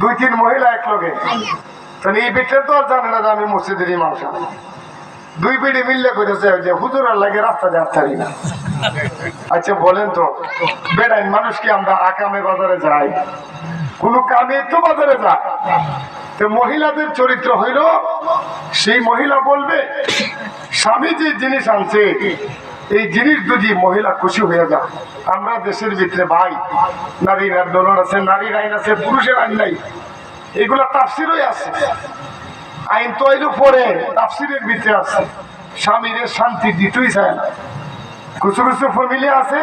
দুই তিন মহিলা এক লগে তাহলে এই বিটটা তো আর জানে না যে আমি মসজিদের ইমাম দুই পিড়ি মিললে কইতেছে যে হুজুর আর লাগে রাস্তা দিয়ে আসতারি না। আচ্ছা বলেন তো বেড়াই মানুষকে আমরা আকামে বাজারে যাই? কোন কামে তো বাজারে যায়। তো মহিলাদের চরিত্র হইল, সেই মহিলা বলবে, স্বামী যে জিনিস আনছে এই জিনিস যদি মহিলা খুশি হয়ে যায়, আমরা দেশের ভিতরে ভাই, নারীর আন্দোলন আছে, নারীর আইন আছে, পুরুষের আইন নাই। এগুলা তাফসিরই আছে। আইন তো এলো পরে তাফসিরের ভিতরে আছে। স্বামীর শান্তি দিতেই চায় না। কিছু কিছু ফ্যামিলি আছে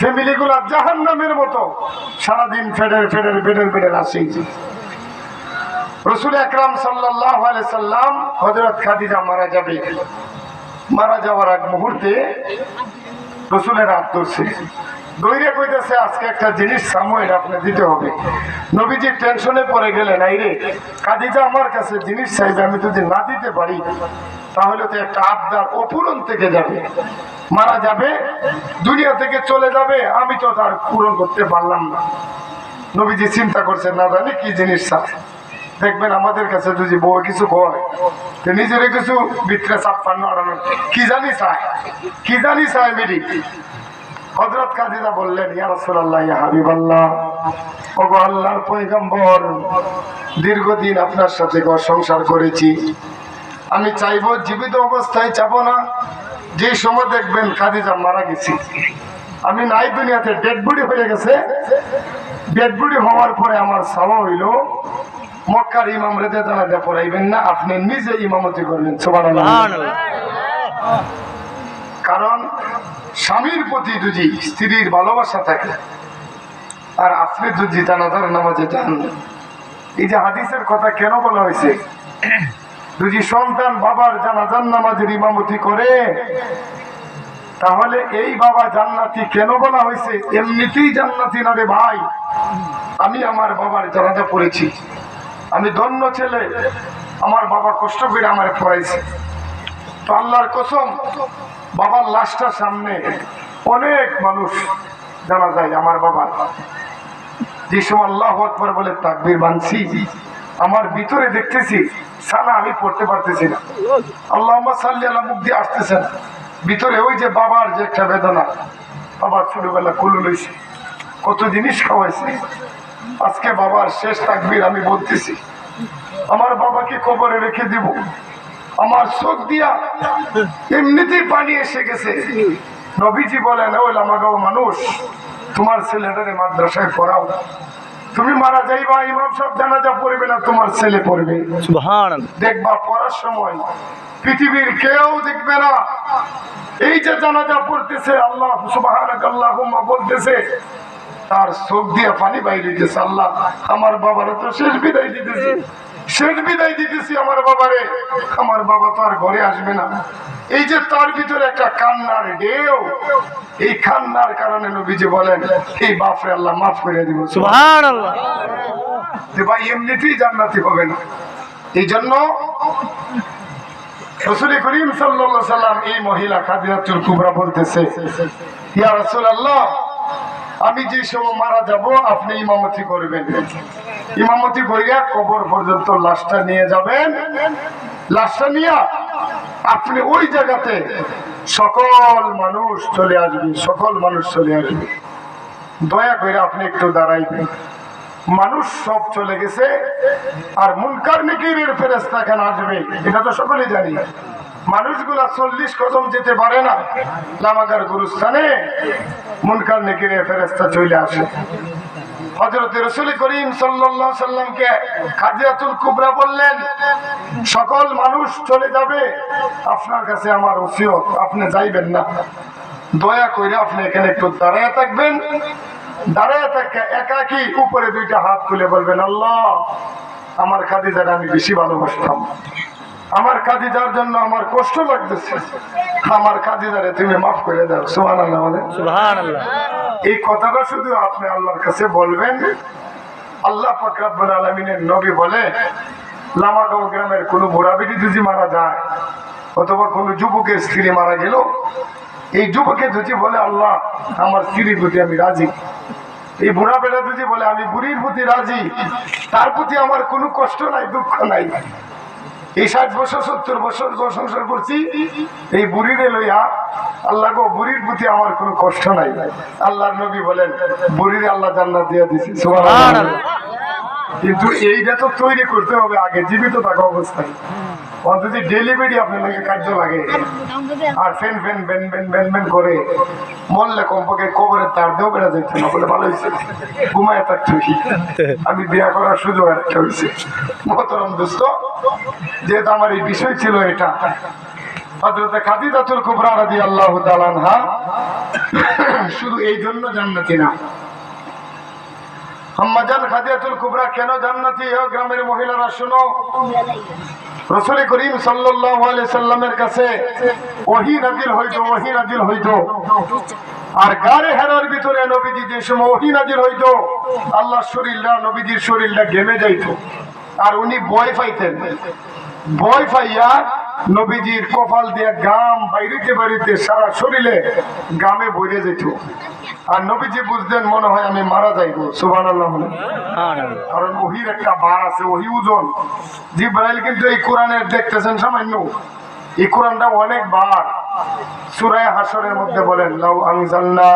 ফ্যামিলি গুলা জাহান নামের মতো। সারাদিন ফেডের ফেডের ফেডের ফেডের আসে রসুল আকরাম সাল্লাহ সাল্লাম হজরত খাদিজা মারা যাবে। মারা যাওয়ার এক মুহূর্তে রসুলের হাত ধরছে। দৈরে কইতেছে, আজকে একটা জিনিস সাময়িক আপনি দিতে হবে। নবীজি টেনশনে পড়ে গেলেন এই রে, কাদিজা আমার কাছে জিনিস চাইবে, আমি যদি না দিতে পারি, তাহলে তো একটা আবদার অপূরণ থেকে যাবে। মারা যাবে, দুনিয়া থেকে চলে যাবে, আমি তো তার পূরণ করতে পারলাম না। নবীজি চিন্তা করছেন না জানি কি জিনিস চায় দেখবেন আমাদের কাছে যদি বউ কিছু কয় তো নিজের কিছু ভিতরে ছাপ্পান্ন আড়ানো। কি জানি চায়? কি জানি চায় মেরি হজরত কাদিজা বললেন, ইয়া রাসূলুল্লাহ, ইয়া আল্লাহর পয়গম্বর, দীর্ঘদিন আপনার সাথে ঘর সংসার করেছি। আমি চাইব জীবিত অবস্থায় যাব না। যে সময় দেখবেন কাদিজা মারা গেছি। আমি নাই দুনিয়াতে, ডেড বডি হয়ে গেছে। ডেড বডি হওয়ার পরে আমার সাওয়া হইল মক্কার ইমাম রেদে জানাজা পড়াইবেন না, আপনি নিজে ইমামতি করবেন কারণ স্বামীর প্রতি যদি স্ত্রীর ভালোবাসা থাকে, আর আপনি যদি জানাজার নামাজে যান, এই যে হাদিসের কথা কেন বলা হয়েছে? যদি সন্তান বাবার জানাজার নামাজের ইমামতি করে, তাহলে এই বাবা জান্নাতি কেন বলা হয়েছে? এমনিতেই জান্নাতি না রে ভাই। আমি আমার বাবার জানাজা পড়েছি। আমি ধন্য ছেলে। আমার বাবা কষ্ট করে আমার পড়াইছে। তো আল্লাহর কসম, বাবার লাশটার সামনে অনেক মানুষ জানা যায় আমার বাবার যে সময় আল্লাহ আকবর বলে তাকবির বানছি। আমার ভিতরে দেখতেছি সানা আমি পড়তে পারতেছি না। আল্লাহ সাল্লি আল্লাহ মুখ দিয়ে আসতেছে না। ভিতরে ওই যে বাবার যে একটা বেদনা বাবার ছোটবেলা কুলু লইছে কত জিনিস খাওয়াইছে। আজকে বাবার শেষ তাকবির আমি বলতেছি। আমার বাবাকে কবরে রেখে দিব। আমার চোখ দিয়া এমনিতেই পানি এসে গেছে। নবীজি বলেন ও লামাগাও মানুষ তোমার ছেলেটারে মাদ্রাসায় পড়াও। তুমি মারা যাইবা ইমাম সব জানাজা পড়বে না তোমার ছেলে পড়বে। দেখবা পড়ার সময় পৃথিবীর কেউ দেখবে না। এই যে জানাজা পড়তেছে আল্লাহ সুবহানাকাল্লাহুম্মা বলতেছে তার চোখ দিয়ে পানি বাইরে দিতেছে আল্লাহ আমার বাবারে তো শেষ বিদায় দিতেছি। শেষ বিদায় দিতেছি আমার বাবারে। আমার বাবা তো আর ঘরে আসবে না। এই যে তার ভিতরে একটা কান্নার ঢেউ এই কান্নার কারণে নবীজি বলেন এই বাপরে আল্লাহ মাফ করে দিব। যে ভাই এমনিতেই জান্নাতি হবে না। এই জন্য রসুল করিম সাল্লাল্লাহু সাল্লাম এই মহিলা খাদিজাতুল কুবরা বলতেছে ইয়া রাসূলুল্লাহ আমি যে সময় মারা যাব, আপনি ইমামতি করবেন। ইমামতি করিয়া কবর পর্যন্ত লাশটা নিয়ে যাবেন। লাশটা নিয়ে আপনি ওই জায়গাতে সকল মানুষ চলে আসবে সকল মানুষ চলে আসবে দয়া করে আপনি একটু দাঁড়াইবেন। মানুষ সব চলে গেছে, আর মুনকার নিকিরের ফেরেস্তা কেন আসবে, এটা তো সকলেই জানি। মানুষগুলা চল্লিশ কদম যেতে পারে না। লামাগার গুরুস্থানে মুনকার নিকিরের ফেরেস্তা চলে আসে। করিম কুবরা বললেন, সকল মানুষ চলে যাবে। আপনার কাছে আমার ওসিয়ত, আপনি যাইবেন না। দয়া করে আপনি এখানে একটু দাঁড়ায় থাকবেন। দাঁড়ায় থাকে একাকি উপরে দুইটা হাত তুলে বলবেন, আল্লাহ, আমার খাদিজার আমি বেশি ভালোবাসতাম। আমার কাদিজার জন্য আমার কষ্ট লাগতেছে। আমার কাদিজারে তুমি মাফ করে দাও সোহান আল্লাহ এই কথাটা শুধু আপনি আল্লাহর কাছে বলবেন। আল্লাহ ফকরাবুল আলমিনের নবী বলে লামাগাঁও গ্রামের কোনো বুড়াবিটি যদি মারা যায় অথবা কোনো যুবকের স্ত্রী মারা গেল এই যুবকের যদি বলে আল্লাহ আমার স্ত্রীর প্রতি আমি রাজি। এই বুড়া বেড়া দুজি বলে আমি বুড়ির প্রতি রাজি। তার প্রতি আমার কোনো কষ্ট নাই দুঃখ নাই। এই ষাট বছর সত্তর বছর সংসার করছি এই বুড়িরে লইয়া আল্লাহ গো বুড়ির প্রতি আমার কোনো কষ্ট নাই। আল্লাহ নবী বলেন বুড়ির আল্লাহ জান্নাত দিয়ে দিছি। কিন্তু এইটা তো তৈরি করতে হবে আগে জীবিত থাকা অবস্থায়। অন্তত ডেলিভারি আপনাকে কার্য লাগে। আর ফেন ফেন বেন বেন বেন বেন করে মরলে কমপক্ষে কবরের তার দেও বেড়া যাইতে না বলে ভালো হয়েছে ঘুমায় থাকতে আমি বিয়া করার সুযোগ একটা হয়েছে মহতরম দোস্ত যেহেতু আমার এই বিষয় ছিল এটা হজরতে খাদিজাতুল কুবরা রাদি আল্লাহ তালানহা শুধু এই জন্য জান্নাতি না। আম্মাজান খাদিজাতুল কুবরা কেন জান্নাতি? গ্রামের মহিলারা শুনো। রসুল করিম সাল্লামের কাছে ওহি নাজিল হইতো, ওহি নাজিল হইতো। আর গাড়ে হেরার ভিতরে নবীজি যে সময় ওহি নাজিল হইতো আল্লাহ শরীরটা, নবীজির শরীরটা ঘেমে যাইত। আর উনি ভয় পাইতেন। ভয় পাইয়া নবীজির কপাল দিয়ে গাম বাইরিতে বাড়িতে সারা শরীরে গামে ভরে যেত। আর নবীজি বুঝতেন মনে হয় আমি মারা যাইব বলে। সুবহানাল্লাহ কারণ ওহির একটা বার আছে, ওহি ওজন। জিব্রাইল কিন্তু এই কোরআনের দেখতেছেন সামান্য। এই কোরআনটা অনেক বার। সূরায়ে হাসরের মধ্যে বলেন, লাউ আনজালনা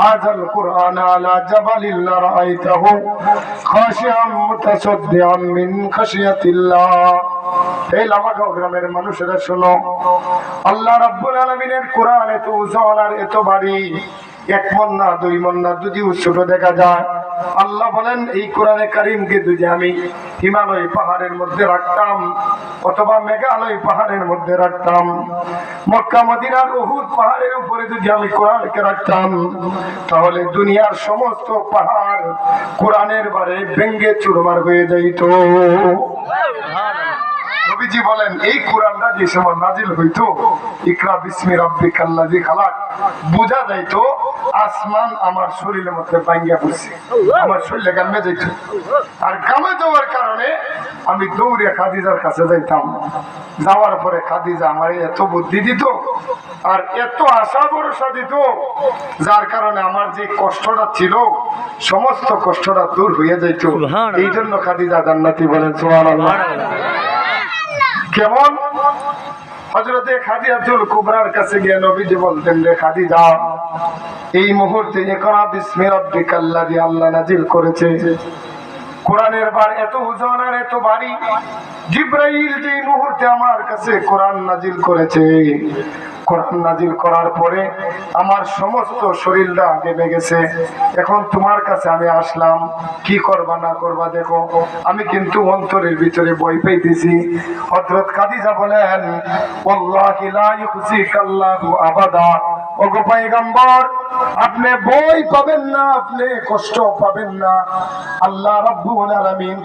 হাযাল কুরআন আলা জাবালিন লারাআইতাহু খাশিআম মুতাসাদ্দিআম মিন খাশিয়াতিল্লাহ। এই লামাগাঁও গ্রামের মানুষেরা শোনো। আল্লাহ রাব্বুল আলামিনের কোরআন এত ওজন আর এত ভারী এক মন না দুই মন না যদি ছোট দেখা যায়। আল্লাহ বলেন, এই কোরআনে কারিমকে যদি আমি হিমালয় পাহাড়ের মধ্যে রাখতাম, অথবা মেঘালয় পাহাড়ের মধ্যে রাখতাম, মক্কা, মদিনার উহুদ পাহাড়ের উপরে যদি আমি কোরআনকে রাখতাম, তাহলে দুনিয়ার সমস্ত পাহাড় কোরআনের বারে ভেঙ্গে চুরমার হয়ে যাইত। নবীজি বলেন এই কোরআনটা যে সময় নাজিল হইতো ইকরা বিসমি রাব্বিক আল্লাযী খালাক। বুঝা যাইতো আসমান আমার শরীরের মধ্যে ভাঙ্গিয়া পড়ছে। আমার শরীরে গামে যাইত। আর গামে যাওয়ার কারণে আমি দৌড়ে খাদিজার কাছে যাইতাম। যাওয়ার পরে খাদিজা আমার এত বুদ্ধি দিত আর এত আশা ভরসা দিত যার কারণে আমার যে কষ্টটা ছিল সমস্ত কষ্টটা দূর হয়ে যাইত। এই জন্য খাদিজা জান্নাতি বলেন সুবহানাল্লাহ। কেমন হজরতে খাদি খাদিজাতুল কুবরার কাছে গিয়ে নবীজি বলতেন, রে খাদিজা, এই মুহূর্তে ইকরা বিসমি রাব্বিকাল্লাযী আল্লাহ নাজিল করেছে। কোরআনের বার এত ওজন আর এত ভারী জিব্রাইল যে মুহূর্তে আমার কাছে কোরআন নাজিল করেছে কোরআন নাজিল করার পরে আমার সমস্ত শরীরটা দেবে গেছে এখন তোমার কাছে আমি আসলাম, কি করবা না করবা দেখো। আমি কিন্তু অন্তরের ভিতরে বই পাইতেছি। হযরত খাদিজা বলেন আবাদা। ওগো পয়গম্বর, আপনি বই পাবেন না, আপনি কষ্ট পাবেন না। আল্লাহ রাব্বুল আলামিন